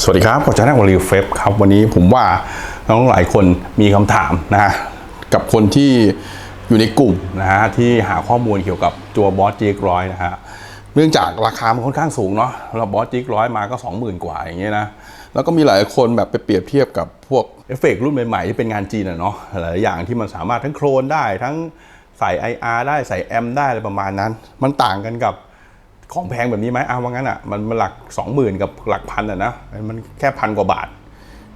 สวัสดีครับผมจะนั่งวอลีเฟบครับ วันนี้ผมว่าน้องหลายคนมีคำถามนะฮะกับคนที่อยู่ในกลุ่มนะฮะที่หาข้อมูลเกี่ยวกับตัวบอสจีกร้อยนะฮะเนื่องจากราคามันค่อนข้างสูงเนาะเราบอสจีกร้อยมาก็ 20,000 กว่าอย่างเงี้ยนะ แล้วก็มีหลายคนแบบไปเปรียบเทียบกับพวกเอฟเฟกรุ่นใหม่ๆ ที่เป็นงานจีนอะเนาะหลายอย่างที่มันสามารถทั้งโครนได้ทั้งใส่ IR ได้ใส่แอมได้อะไรประมาณนั้น มันต่างกันกับ ของแพงแบบนี้ไหมเอาว่างั้นอะมันมันหลัก20,000กับหลักพันอะนะมันแค่พันกว่าบาท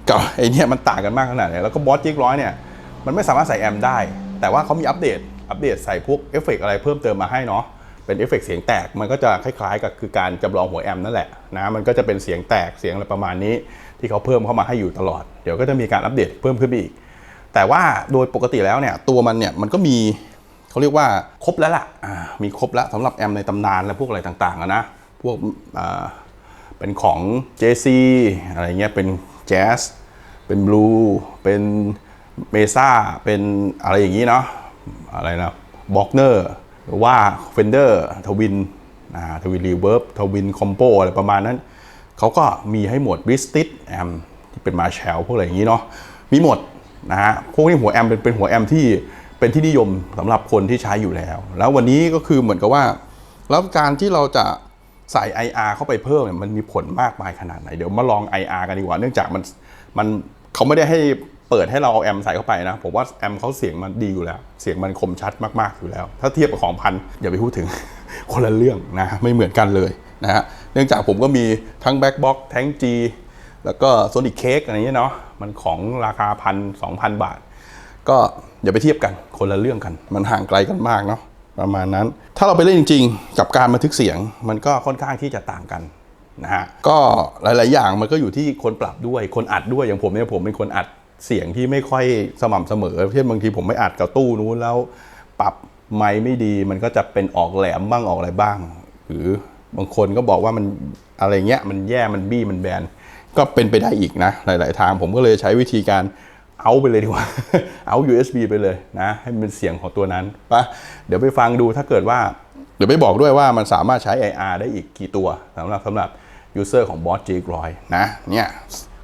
กับไอเนี่ยมันต่างกันมากขนาดไหนแล้วก็บอสจิกร้อยเนี่ยมันไม่สามารถใส่แอมได้ แต่ว่าเขามีอัปเดตอัปเดตใส่พวกเอฟเฟกต์อะไรเพิ่มเติมมาให้เนาะเป็นเอฟเฟกต์เสียงแตกมันก็จะคล้ายๆ กับคือการจำลองหัวแอมนั่นแหละนะมันก็จะเป็นเสียงแตกเสียงอะไรประมาณนี้ ที่เขาเพิ่มเข้ามาให้อยู่ตลอด เดี๋ยวก็จะมีการอัปเดตเพิ่มขึ้นไปอีก แต่ว่าโดยปกติแล้วเนี่ยตัวมันเนี่ยมันก็มี เขาเรียกว่าครบแล้วล่ะอ่ามีครบแล้วสำหรับแอมในตำนานและพวกอะไรต่างๆนะพวกเป็นของ JC อะไรเงี้ยเป็นแจ๊สเป็นบลูเป็นเมซ่าเป็นอะไรอย่างนี้เนาะอะไรนะบ็อกเนอร์ว่าเฟนเดอร์ทวินทวินรีเวิร์บทวินคอมโปอะไรประมาณนั้น เขาก็มีให้หมดบริสติ d แอมที่เป็นมาแชลพวกอะไรอย่างนี้เนาะมีหมดนะฮะพวกนี้หัวแอมเป็นเป็นหัวแอมที่ เป็นที่นิยมสำหรับคนที่ใช้อยู่แล้ว แล้ววันนี้ก็คือเหมือนกับว่า แล้วการที่เราจะใส่ IR เข้าไปเพิ่มเนี่ยมันมีผลมากมายขนาดไหน เดี๋ยวมาลอง IR กันดีกว่า เนื่องจากมันมันเขาไม่ได้ให้เปิดให้เราเอาแอมใส่เข้าไปนะ ผมว่าแอมเขาเสียงมันดีอยู่แล้ว เสียงมันคมชัดมากๆอยู่แล้ว ถ้าเทียบกับของพันอย่าไปพูดถึงคนละเรื่องนะไม่เหมือนกันเลยนะฮะเนื่องจากผมก็มีทั้งแบ็กบ็อกแท้ง G แล้วก็โซนิ c เค้กอะไรเงี้ยเนาะมันของราคาพันสองพันบาท ก็อย่าไปเทียบกันคนละเรื่องกัน มันห่างไกลกันมากเนาะประมาณนั้น ถ้าเราไปเล่นจริง ๆ กับการบันทึกเสียง มันก็ค่อนข้างที่จะต่างกันนะฮะก็หลาย ๆ อย่างมันก็อยู่ที่คนปรับด้วยคนอัดด้วยอย่างผมเนี่ยผมเป็นคนอัดเสียงที่ไม่ค่อยสม่ำเสมอเช่นบางทีผมไม่อัดกับตู้นู้นแล้วปรับไมค์ไม่ดีมันก็จะเป็นออกแหลมบ้างออกอะไรบ้าง หรือบางคนก็บอกว่ามันอะไรเงี้ยมันแย่มันบี้มันแบนก็เป็นไปได้อีกนะ หลาย ๆ ทางผมก็เลยใช้วิธีการ เอาไปเลยดีกว่า เอา USB ไปเลยนะ ให้มันเป็นเสียงของตัวนั้นปะเดี๋ยวไปฟังดูถ้าเกิดว่า เดี๋ยวไปบอกด้วยว่ามันสามารถใช้ IR ได้อีกกี่ตัวสำหรับสำหรับ user ของ Boss G 100นะ เนี่ย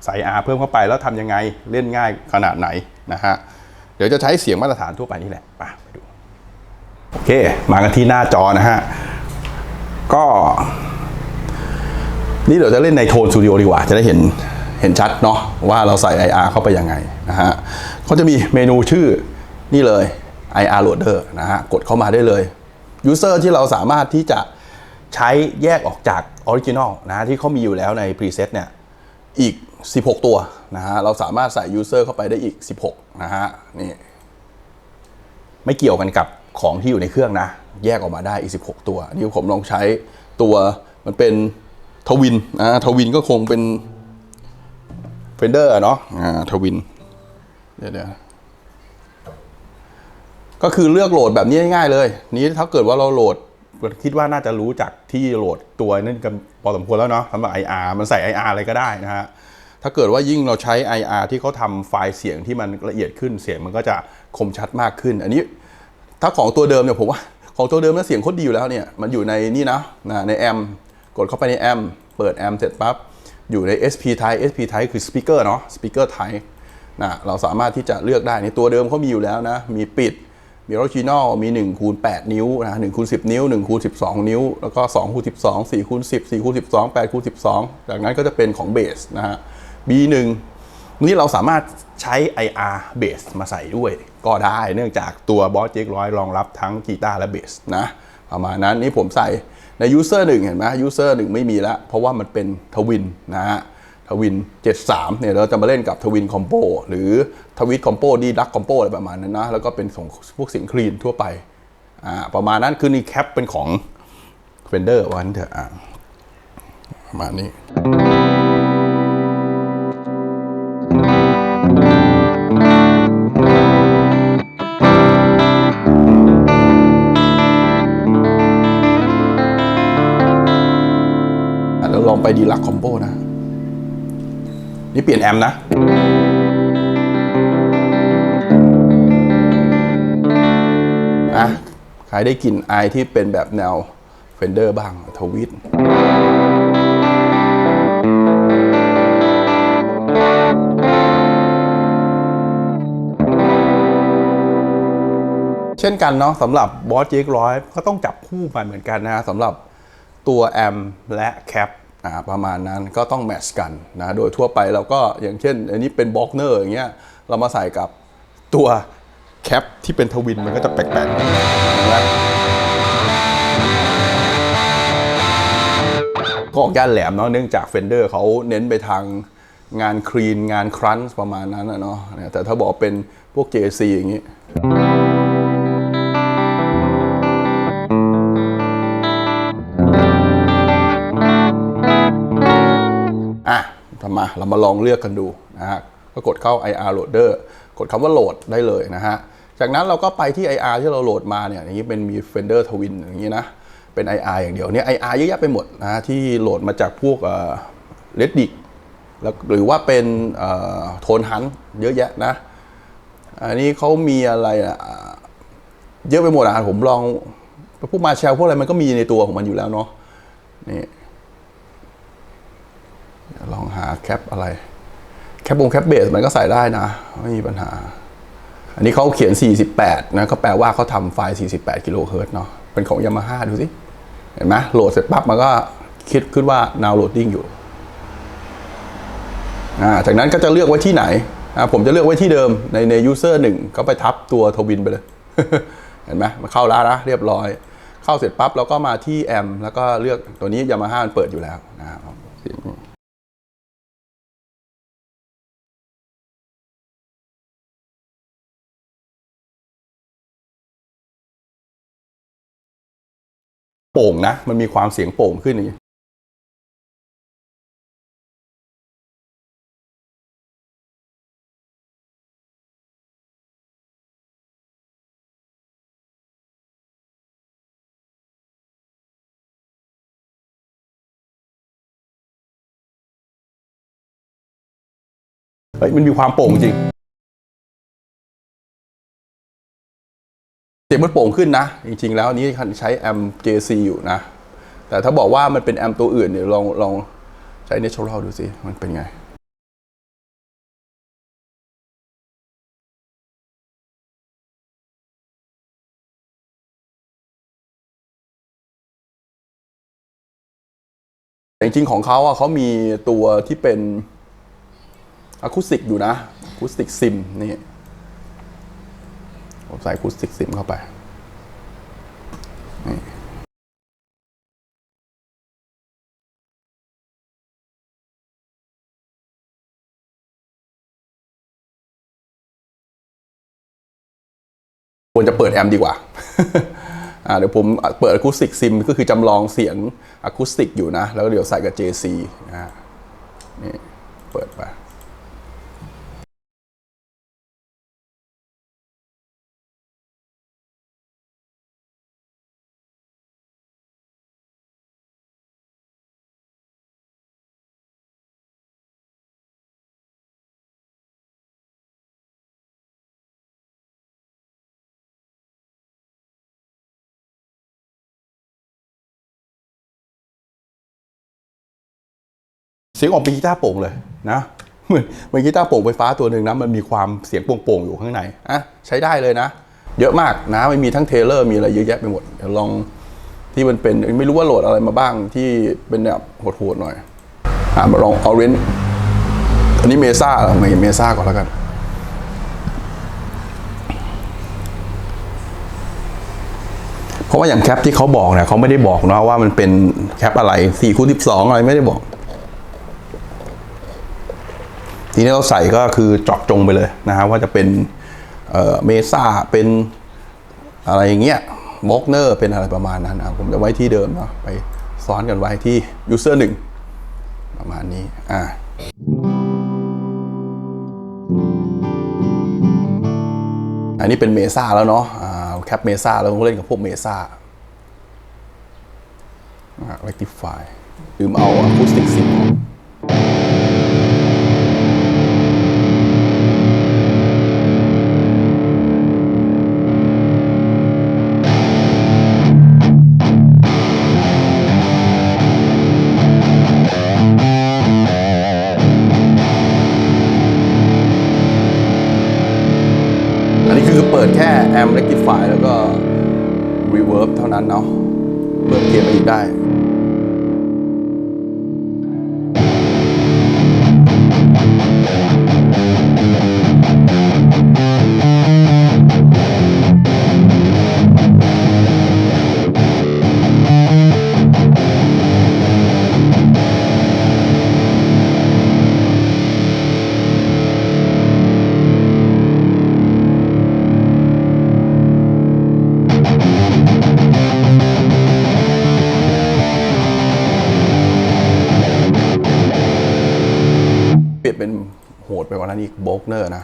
ใส่ R เพิ่มเข้าไปแล้วทำยังไงเล่นง่ายขนาดไหนนะฮะ เดี๋ยวจะใช้เสียงมาตรฐานทั่วไปนี่แหละไปไปดู โอเค มากันที่หน้าจอนะฮะ ก็ นี่เดี๋ยวจะเล่นในโทนสตูดิโอดีกว่า จะได้เห็น เห็นชัดเนาะว่าเราใส่ IR เข้าไปยังไงนะฮะเขาจะมีเมนูชื่อนี่เลย IR Loader นะฮะกดเข้ามาได้เลย User ที่เราสามารถที่จะใช้แยกออกจากออริจินอลนะะที่เขามีอยู่แล้วใน preset เนี่ยอีก 16 ตัวนะฮะเราสามารถใส่ User เข้าไปได้อีก 16 นะฮะนี่ไม่เกี่ยวกันกับของที่อยู่ในเครื่องนะ แยกออกมาได้อีก 16 ตัว นี่ผมลองใช้ตัวมันเป็นทวินนะทวินก็คงเป็น เฟนเดอร์เนาะอ่าทวิน เดี๋ยวเดี๋ยวก็คือเลือกโหลดแบบนี้ง่ายๆเลย นี้ถ้าเกิดว่าเราโหลดคิดว่าน่าจะรู้จักที่โหลดตัวนั่นกันพอสมควรแล้วเนาะสำหรับ IR มันใส่ IR อะไรก็ได้นะฮะถ้าเกิดว่ายิ่งเราใช้ IR ที่เขาทำไฟล์เสียงที่มันละเอียดขึ้นเสียงมันก็จะคมชัดมากขึ้น อันนี้ถ้าของตัวเดิมเนี่ยผมว่าของตัวเดิมแล้วเสียงโคตรดีอยู่แล้วเนี่ยมันอยู่ในนี่นะนะในแอมกดเข้าไปในแอมเปิดแอมเสร็จปั๊บ อยู่ใน SP type SP type คือ speaker เนาะ speaker type นะเราสามารถที่จะเลือกได้ในตัวเดิมเขามีอยู่แล้วนะ มีปิด มีออริจินอลมี1คูณ8นิ้วนะ1คูณ10 นิ้ว1คูณ12 นิ้ว แล้วก็2คูณ12 4คูณ10 4คูณ12 8คูณ12 จากนั้นก็จะเป็นของเบสนะฮะ B1 นี่เราสามารถใช้ IR Bass มาใส่ด้วย ก็ได้เนื่องจากตัว Boss J 100รองรับทั้งกีตาร์และเบสนะประมาณนั้นนี่ผมใส่ ใน User 1 เห็นไหม User 1 ไม่มีแล้วเพราะว่ามันเป็นทวินนะฮะทวิน 73 เนี่ยเราจะมาเล่นกับทวินคอมโบหรือทวินคอมโบดีดักคอมโบอะไรประมาณนั้นนะ แล้วก็เป็นส่งพวกเสียงคลีนทั่วไปอ่าประมาณนั้นคือนี่แคปเป็นของเฟนเดอร์วันเถอะอ่าประมาณนี้ ไปดีลักคอมโบนะ นี่เปลี่ยนแอมนะอะใครได้กลิ่นไอที่เป็นแบบแนวเฟนเดอร์บ้างทวิตเช่นกันเนาะสำหรับบอสเจคร้อยก็ต้องจับคู่ไปเหมือนกันนะะสำหรับตัวแอมและแคป ประมาณนั้นก็ต้องแมทช์กันนะโดยทั่วไปเราก็อย่างเช่น อันนี้เป็นบล็อกเนอร์อย่างเงี้ยเรามาใส่กับตัวแคปที่เป็นทวินมันก็จะแปลกๆนะก็ออกย่านแหลมเนาะเนื่องจากเฟนเดอร์เขาเน้นไปทางงานคลีนงานครันช์ประมาณนั้นนะเนาะแต่ถ้าบอกเป็นพวก JC อย่างงี้ มาเรามาลองเลือกกันดูนะฮะก็กดเข้า IR loader กดคำว่าโหลดได้เลยนะฮะจากนั้นเราก็ไปที่ IR ที่เราโหลดมาเนี่ยอย่างนี้เป็นมี Fender Twin อย่างนี้นะเป็น IR อย่างเดียวเนี่ย IR เยอะแยะไปหมดนะฮะที่โหลดมาจากพวกเอ่อ Reddit แล้วหรือว่าเป็นโทนฮันเยอะแยะนะ อันนี้เขามีอะไรอะเยอะไปหมดอะผมลองพวกมาแชลพวกอะไรมันก็มีในตัวของมันอยู่แล้วเนาะนี่ ลองหาแคปอะไร แคปบงแคปเบสมันก็ใส่ได้นะ ไม่มีปัญหา อันนี้เขาเขียน 48 นะ ก็แปลว่าเขาทำไฟล์ 48 กิโลเฮิรตซ์เนาะเป็นของ Yamaha ดูสิ เห็นไหมโหลดเสร็จปั๊บมันก็คิดขึ้นว่า now loading อยู่อาจากนั้นก็จะเลือกไว้ที่ไหน ผมจะเลือกไว้ที่เดิมในใน user หนึ่งก็ไปทับตัวทวินไปเลย เห็นไหมมันเข้าแล้วนะเรียบร้อย เข้าเสร็จปั๊บเราก็มาที่แอมแล้วก็เลือกตัวนี้ Yamaha มันเปิดอยู่แล้วนะครับ โป่งนะ มันมีความเสียงโป่งขึ้นอย่างนี้เฮ้ยมันมีความโป่งจริง เสียงมันโป่งขึ้นนะ จริงๆ แล้วนี้ใช้แอม JC อยู่นะ แต่ถ้าบอกว่ามันเป็นแอมตัวอื่นเนี่ยลองลองใช้ Natural ดูสิ มันเป็นไง แต่จริงๆ ของเขาอะเขามีตัวที่เป็นอะคูสติกอยู่นะอะคูสติกซิมนี่ ผมใส่คูสิกซิมเข้าไปนี่ควรจะเปิดแอมดีกว่าเดี๋ยวผมเปิดอะคูสติกซิมก็คือจำลองเสียงอะคูสติกอยู่นะ แล้วเดี๋ยวใส่กับ JC นะนี่เปิดไป เสียงออกเป็นกีตาร์โปร่งเลยนะเหมือนเหมือนกีตาร์โปร่งไฟฟ้าตัวหนึ่งนะมันมีความเสียงโปร่งๆอยู่ข้างในอะใช้ได้เลยนะ เยอะมากนะมันมีทั้งเทเลอร์มีอะไรเยอะแยะไปหมดเดี๋ยวลองที่มันเป็นไม่รู้ว่าโหลดอะไรมาบ้างที่เป็นแบบโหดๆหน่อยอะมาลองเออเรนอันนี้เมซ่าม่เมซ่าก่อนแล้วกันเพราะว่าอย่างแคปที่เขาบอกเนี่ยเขาไม่ได้บอกนะว่ามันเป็นแคปอะไร4คูณ12 อะไรไม่ได้บอก ทีนี้เราใส่ก็คือเจาะจงไปเลยนะฮะว่าจะเป็นเมซ่าเป็นอะไรอย่างเงี้ยบล็อกเนอร์เป็นอะไรประมาณนั้นอะผมจะไว้ที่เดิมเนาะไปซ้อนกันไว้ที่ยูเซอร์หนึ่งประมาณนี้อ่าอันนี้เป็นเมซ่าแล้วเนาะอ่าแคปเมซ่าเราต้องเล่นกับพวกเมซ่าอ่า rectify ลืมเอาอะคูสติกซิมอัน นั้นอีกโบกเนอร์นะ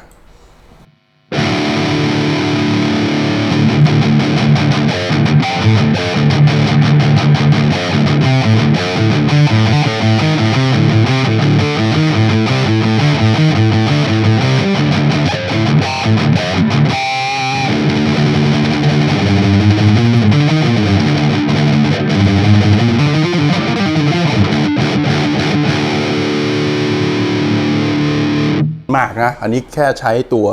มากนะ อันนี้แค่ใช้ตัว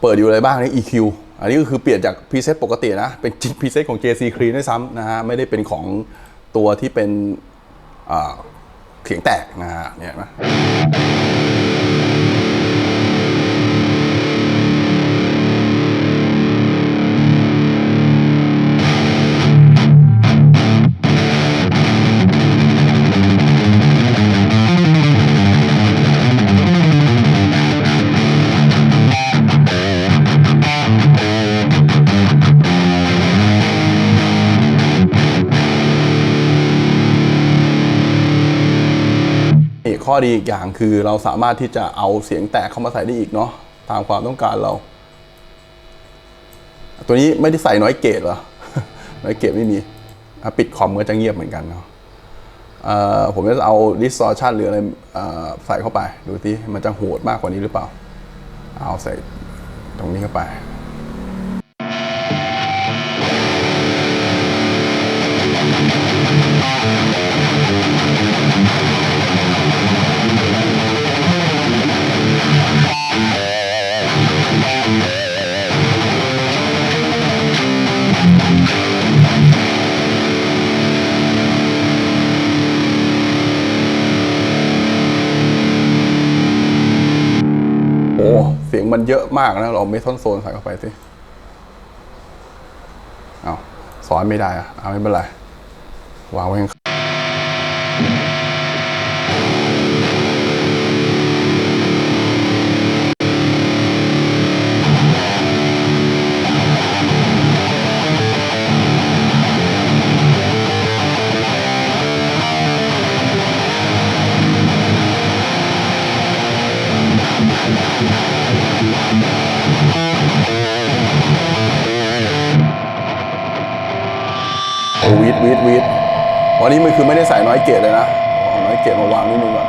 เปิดอยู่อะไรบ้างใน EQ อันนี้ก็คือเปลี่ยนจากพรีเซตปกตินะ เป็นพรีเซตของ JC Clean ด้วยซ้ำนะฮะ ไม่ได้เป็นของตัวที่เป็นเสียงแตกนะฮะเนี่ยนะ ดีอีกอย่างคือเราสามารถที่จะเอาเสียงแตกเข้ามาใส่ได้อีกเนาะตามความต้องการเรา ตัวนี้ไม่ได้ใส่น้อยเกตเหรอ น้อยเกตไม่มีปิดคอมก็จะเงียบเหมือนกันเนาะผมจะเอา distortion หรืออะไรใส่เข้าไป ดูที่มันจะโหดมากกว่านี้หรือเปล่า เอาใส่ตรงนี้เข้าไป โอ้เสียงมันเยอะมากนะเราไม่ท่อนโซนใส่เข้าไปสิเอาสอนไม่ได้อะเอาไม่เป็นไรวางไว้ข้าง วีดวีดวีดวันนี้มันคือไม่ได้ใส่น้อยเกตเลยนะเอาน้อยเกตมาวางนิดนึงก่อน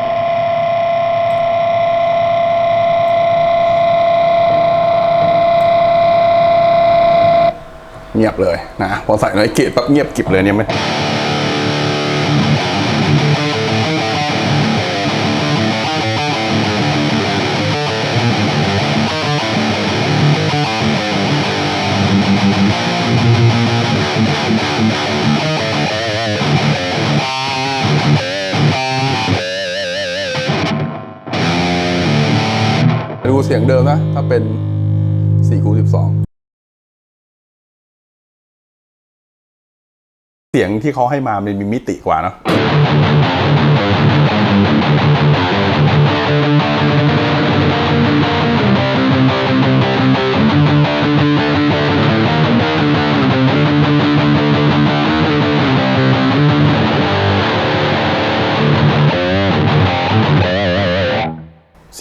เงียบเลยนะพอใส่น้อยเกตปั๊บเงียบกิบเลยเนี่ยไม่ เสียงเดิมนะ ถ้าเป็น4คูณ12เสียงที่เขาให้มามันมีมิติกว่าเนอะ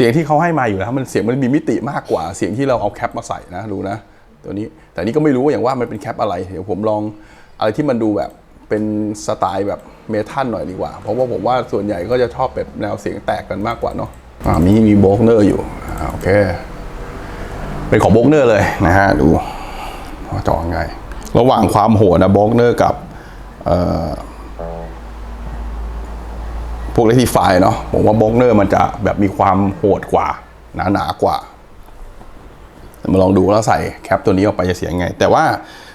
สียงที่เขาให้มาอยู่แล้วมันเสียงมันมีมิติมากกว่าเสียงที่เราเอาแคปมาใส่นะรู้นะตัวนี้แต่นี่ก็ไม่รู้ว่าอย่างว่ามันเป็นแคปอะไรเดี๋ยวผมลองอะไรที่มันดูแบบเป็นสไตล์แบบเมทัลหน่อยดีกว่า เพราะว่าผมว่าส่วนใหญ่ก็จะชอบแบบแนวเสียงแตกกันมากกว่าเนาะอ่ามีมีโบกเนอร์อยู่อ่าโอเคเป็นของโบกเนอร์เลยนะฮะดูว่าจอไง ระหว่างความโหดนะโบกเนอร์กับเอ่อ วกเลติฟายเนาะผมว่าโบกเนอร์มันจะแบบมีความโหดกว่า หนาหนากว่า มาลองดูแล้วใส่แคปตัวนี้ออกไปจะเสียงไง แต่ว่า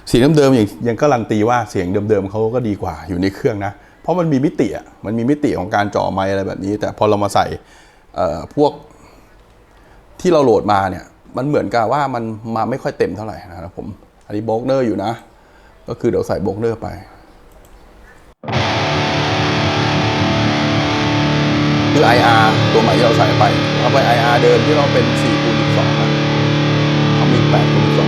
เสียงเดิมๆยังยังการันตีว่าเสียงเดิมๆเขาก็ดีกว่าอยู่ในเครื่องนะ เพราะมันมีมิติอะมันมีมิติของการจ่อไมอะไรแบบนี้ แต่พอเรามาใส่เอ่อพวกที่เราโหลดมาเนี่ยมันเหมือนกับว่ามันมาไม่ค่อยเต็มเท่าไหร่นะครับผม อันนี้โบกเนอร์อยู่นะ ก็คือเดี๋ยวใส่โบกเนอร์ไป คือ IR ตัวใหม่ที่เราใส่ไปเอาไป IR เดิมที่เราเป็น4คูณ12นะเขามี8คูณ12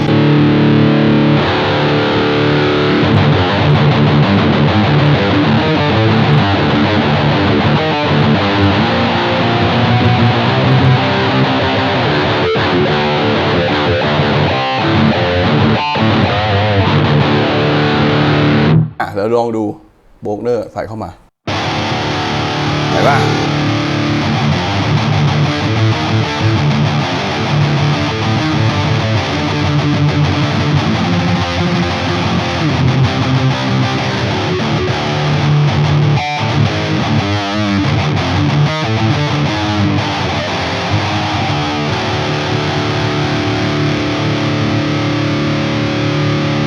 อะแล้วลองดูโบกเนอร์ใส่เข้ามาเห็นปะ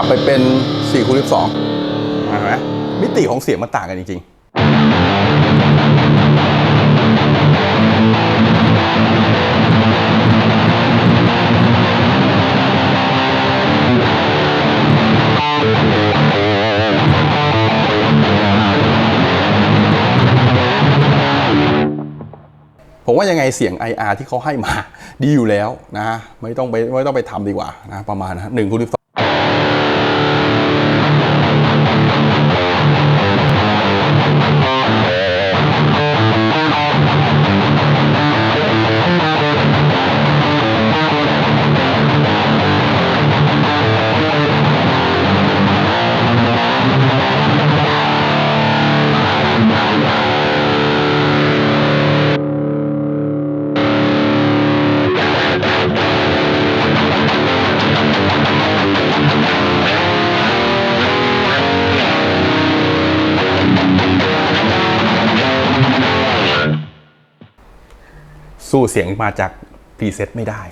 ไปเป็น4คูณ12เห็นไหมมิติของเสียงมันต่างกันจริง ๆผมว่ายังไงเสียง IR ที่เขาให้มาดีอยู่แล้วนะ ไม่ต้องไปไม่ต้องไปทำดีกว่านะ ประมาณนะหนึ่งคูณสิบสอง สู้เสียงมาจากพรีเซตไม่ได้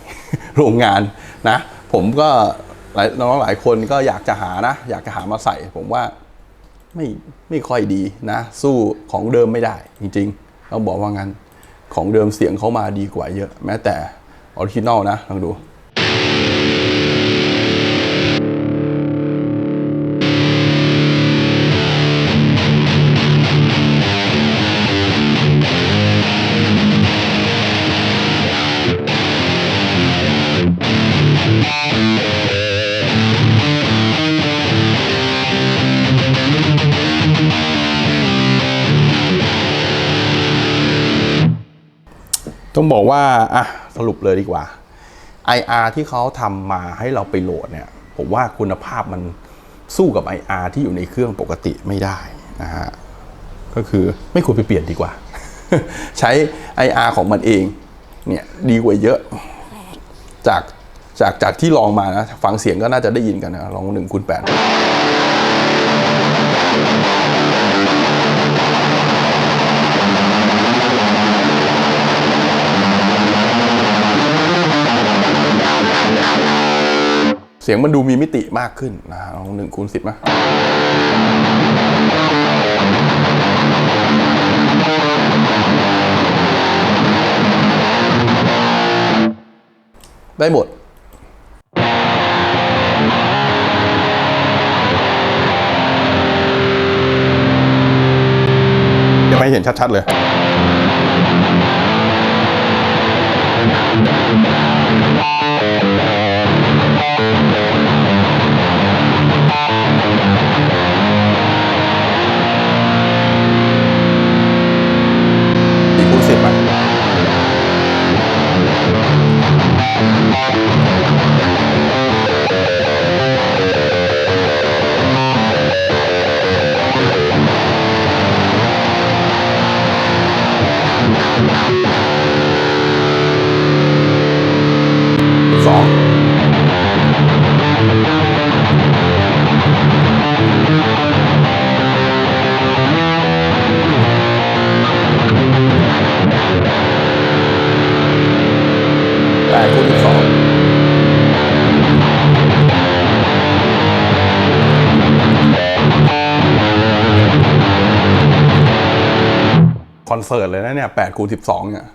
โรงงานนะ ผมก็หลายน้องหลายคนก็อยากจะหานะ อยากจะหามาใส่ ผมว่าไม่ไม่ค่อยดีนะ สู้ของเดิมไม่ได้จริงๆต้องบอกว่างั้นของเดิมเสียงเขามาดีกว่าเยอะ แม้แต่ออริจินอลนะลองดู ต้องบอกว่าอะสรุปเลยดีกว่า IR ที่เขาทำมาให้เราไปโหลดเนี่ย ผมว่าคุณภาพมันสู้กับ IR ที่อยู่ในเครื่องปกติไม่ได้นะฮะก็คือไม่ควรไปเปลี่ยนดีกว่า ใช้ IR ของมันเองเนี่ยดีกว่าเยอะ จากจากจากที่ลองมานะฟังเสียงก็น่าจะได้ยินกันนะลองหนึ่งคูณแปด เสียงมันดูมีมิติมากขึ้นนะลองหนึ่งคูณสิบไหมได้หมดจะไม่เห็นชัด ๆ เลย สี่ เสิร์ตเลยนะเนี่ย8คูณ12เนี่ย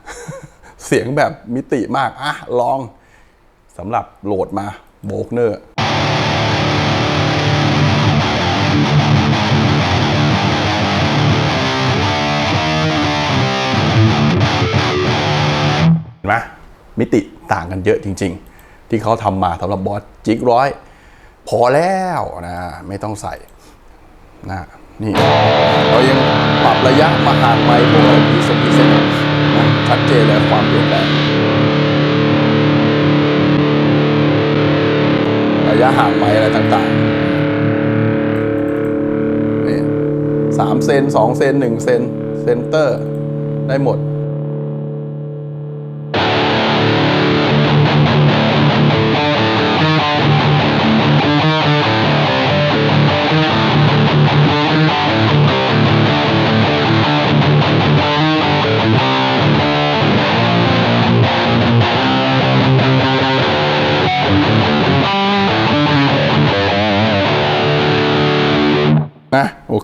เสียงแบบมิติมาก อะ ลองสำหรับโหลดมาโบกเนอร์เห็นไหมมิติต่างกันเยอะจริง ๆ ที่เขาทำมาสำหรับบอสจิกร้อย พอแล้วนะ ไม่ต้องใส่นะ นี่เรายังปรับระยะมาห่างไมพวกอะไรมีสมีเซ็นนะชัดเจนเลยความเปลี่ยนแปลงระยะห่างไมอะไรต่างๆนี่สามเซนสองเซนหนึ่งเซนเซนเตอร์ได้หมด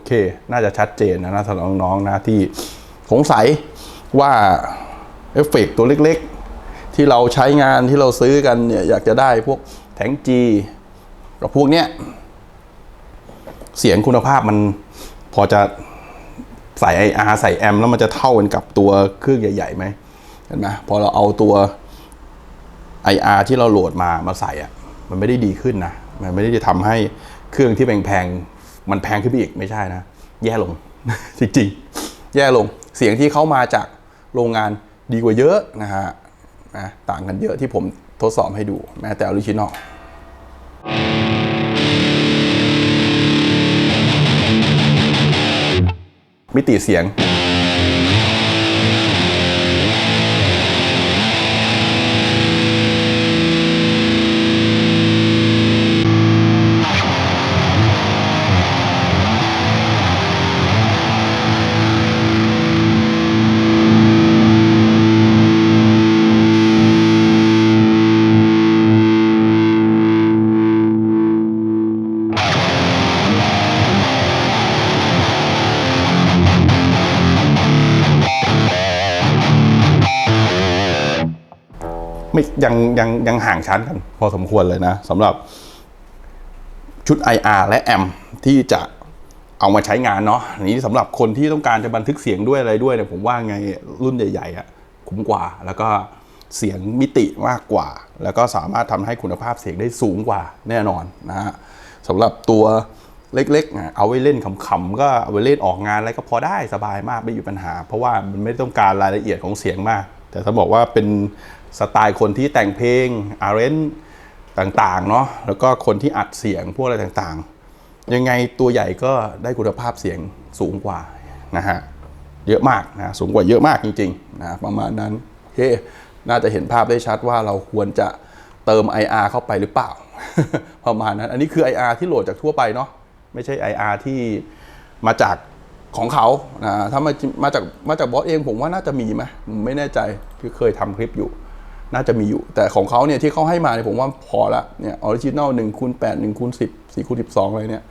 เค น่าจะชัดเจนนะนะสำหรับน้องๆนะที่สงสัยว่าเอฟเฟกต์ตัวเล็กๆ ที่เราใช้งานที่เราซื้อกันเนี่ยอยากจะได้พวกแทงจีกับพวกเนี้ยเสียงคุณภาพมันพอจะใส่ IR ใส่แอมแล้วมันจะเท่ากันกับตัวเครื่องใหญ่ๆไหมเห็นไหมพอเราเอาตัว IR ที่เราโหลดมามาใส่อะมันไม่ได้ดีขึ้นนะ มันไม่ได้จะทำให้เครื่องที่แพงๆ มันแพงขึ้นไปอีกไม่ใช่นะ แย่ลง จริงๆ แย่ลงเสียงที่เขามาจากโรงงานดีกว่าเยอะนะฮะนะต่างกันเยอะที่ผมทดสอบให้ดู แม้แต่ออริจินอลมิติเสียง ยังยังยังห่างชั้นกัน พอสมควรเลยนะสำหรับชุด IR และแอมที่จะเอามาใช้งานเนาะนี้สำหรับคนที่ต้องการจะบันทึกเสียงด้วยอะไรด้วยเนี่ยผมว่าไงรุ่นใหญ่ๆอะคุ้มกว่า แล้วก็เสียงมิติมากกว่า แล้วก็สามารถทำให้คุณภาพเสียงได้สูงกว่าแน่นอนนะฮะสำหรับตัวเล็กๆนะเอาไว้เล่นขำๆ ก็เอาไว้เล่นออกงานอะไรก็พอได้สบายมากไม่มีปัญหา เพราะว่ามันไม่ต้องการรายละเอียดของเสียงมาก แต่ถ้าบอกว่าเป็น สไตล์คนที่แต่งเพลงอาร์เรนต่างๆเนาะแล้วก็คนที่อัดเสียงพวกอะไรต่างๆ ยังไงตัวใหญ่ก็ได้คุณภาพเสียงสูงกว่านะฮะเยอะมากนะสูงกว่าเยอะมากจริงๆนะประมาณนั้นโอเคน่าจะเห็นภาพได้ชัดว่าเราควรจะเติม IR เข้าไปหรือเปล่า ประมาณนั้น อันนี้คือ IR ที่โหลดจากทั่วไปเนาะไม่ใช่ IR ที่มาจากของเขานะถ้ามามาจากมาจากบอสเองผมว่าน่าจะมีไหมไม่แน่ใจคือเคยทำคลิปอยู่ น่าจะมีอยู่ แต่ของเขาเนี่ยที่เขาให้มาเนี่ยผมว่าพอละเนี่ยออริจินอลหนึ่งคูณแปดหนึ่งคูณสิบสี่คูณสิบสองอะไรเนี่ย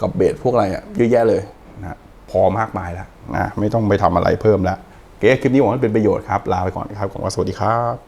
กับเบสพวกอะไรอะเยอะแยะเลยนะพอมากมายแล้วนะไม่ต้องไปทำอะไรเพิ่มแล้วเก๋คลิปนี้หวังว่าเป็นประโยชน์ครับ ลาไปก่อนครับขอสวัสดีครับ